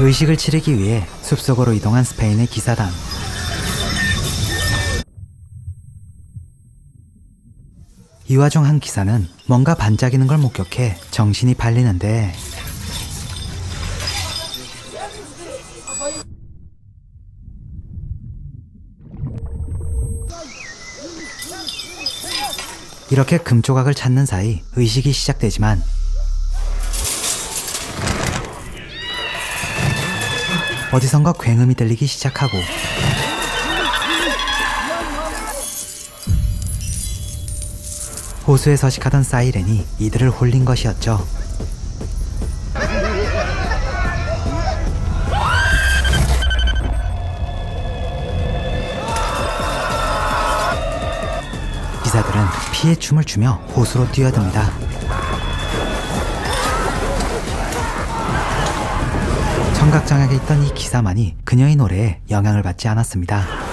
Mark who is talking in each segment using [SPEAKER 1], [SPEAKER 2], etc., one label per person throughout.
[SPEAKER 1] 의식을 치르기 위해 숲속으로 이동한 스페인의 기사단. 이 와중 한 기사는 뭔가 반짝이는 걸 목격해 정신이 팔리는데 이렇게 금조각을 찾는 사이 의식이 시작되지만 어디선가 굉음이 들리기 시작하고 호수에 서식하던 사이렌이 이들을 홀린 것이었죠. 기사들은 피해 춤을 추며 호수로 뛰어듭니다. 청각장애가 있던 이 기사만이 그녀의 노래에 영향을 받지 않았습니다.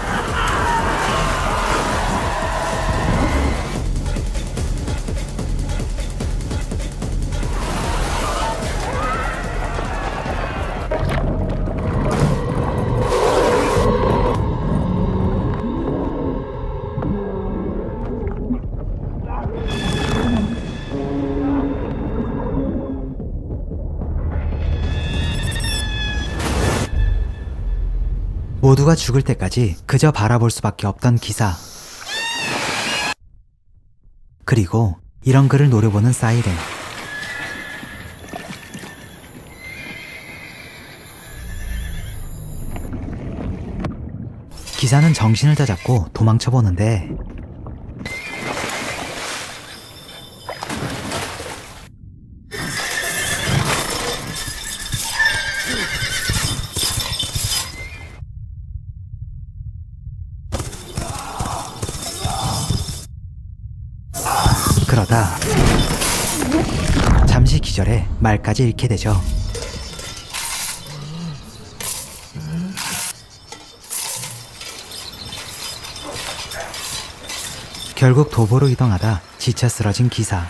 [SPEAKER 1] 모두가 죽을 때까지 그저 바라볼 수밖에 없던 기사. 그리고 이런 그를 노려보는 사이렌. 기사는 정신을 다잡고 도망쳐 보는데 그러다 잠시 기절해 말까지 잃게 되죠. 결국 도보로 이동하다 지쳐 쓰러진 기사.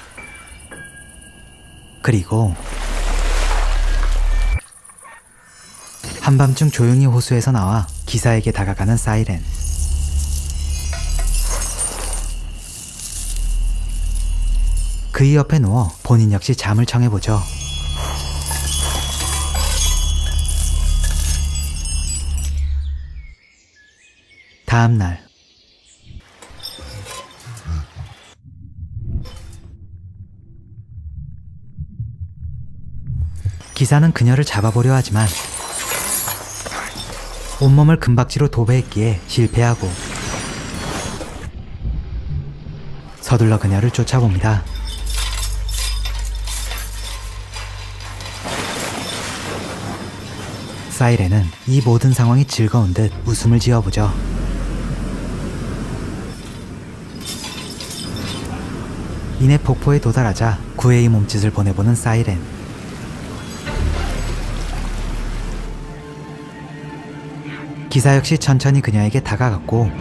[SPEAKER 1] 그리고 한밤중 조용히 호수에서 나와 기사에게 다가가는 사이렌. 그의 옆에 누워 본인 역시 잠을 청해보죠. 다음 날 기사는 그녀를 잡아보려 하지만 온몸을 금박지로 도배했기에 실패하고 서둘러 그녀를 쫓아봅니다. 사이렌은 이 모든 상황이 즐거운 듯 웃음을 지어보죠. 이내 폭포에 도달하자 구애의 몸짓을 보내보는 사이렌. 기사 역시 천천히 그녀에게 다가갔고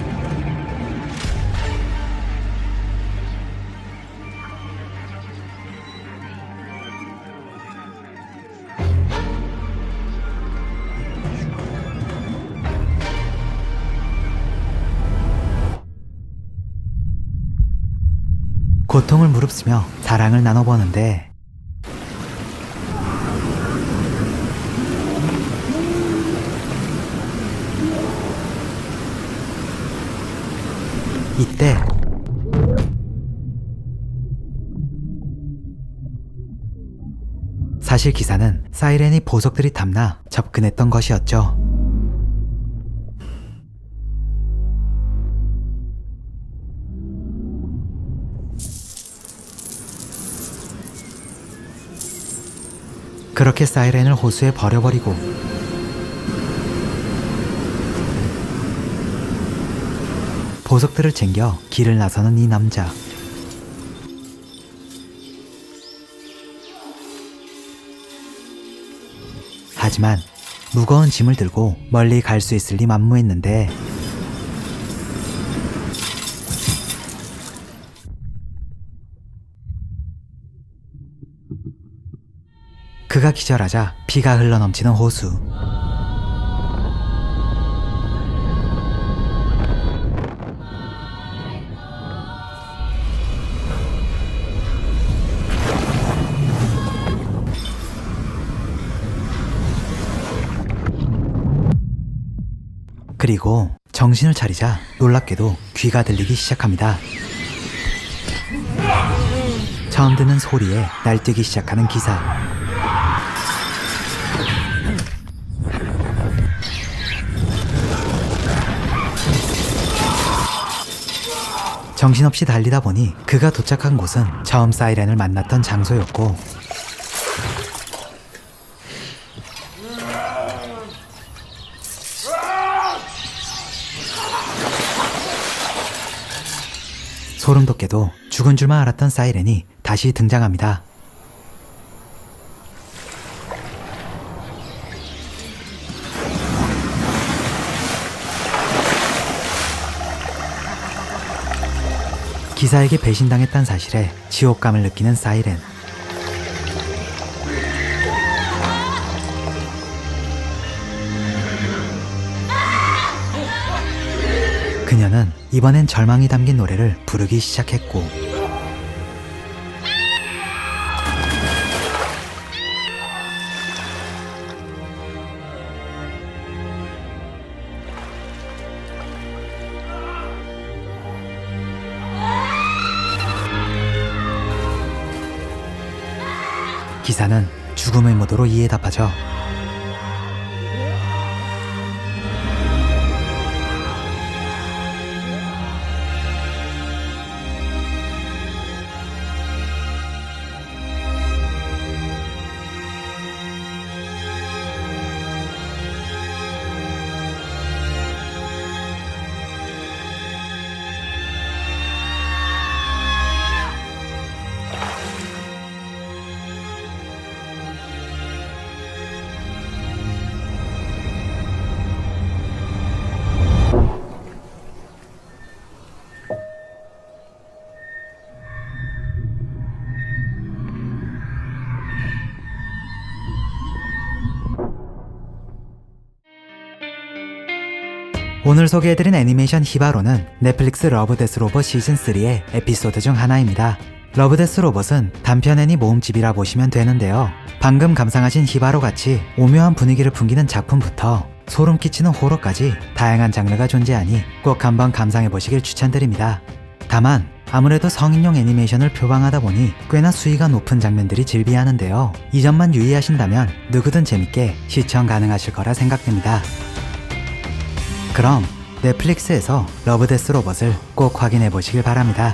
[SPEAKER 1] 고통을 무릅쓰며 사랑을 나눠보는데 이때 사실 기사는 사이렌이 보석들이 탐나 접근했던 것이었죠. 그렇게 사이렌을 호수에 버려버리고 보석들을 챙겨 길을 나서는 이 남자. 하지만 무거운 짐을 들고 멀리 갈 수 있을 리 만무했는데 그가 기절하자 피가 흘러넘치는 호수. 그리고 정신을 차리자 놀랍게도 귀가 들리기 시작합니다. 처음 듣는 소리에 날뛰기 시작하는 기사. 정신없이 달리다 보니 그가 도착한 곳은 처음 사이렌을 만났던 장소였고 소름 돋게도 죽은 줄만 알았던 사이렌이 다시 등장합니다. 기사에게 배신당했다는 사실에 지옥감을 느끼는 사이렌. 그녀는 이번엔 절망이 담긴 노래를 부르기 시작했고 기사는 죽음의 모도로 이에 답하죠. 오늘 소개해드린 애니메이션 히바로는 넷플릭스 러브데스 로봇 시즌3의 에피소드 중 하나입니다. 러브데스 로봇은 단편 애니 모음집이라 보시면 되는데요. 방금 감상하신 히바로 같이 오묘한 분위기를 풍기는 작품부터 소름 끼치는 호러까지 다양한 장르가 존재하니 꼭 한번 감상해 보시길 추천드립니다. 다만 아무래도 성인용 애니메이션을 표방하다 보니 꽤나 수위가 높은 장면들이 즐비하는데요. 이 점만 유의하신다면 누구든 재밌게 시청 가능하실 거라 생각됩니다. 그럼 넷플릭스에서 러브데스 로봇을 꼭 확인해 보시길 바랍니다.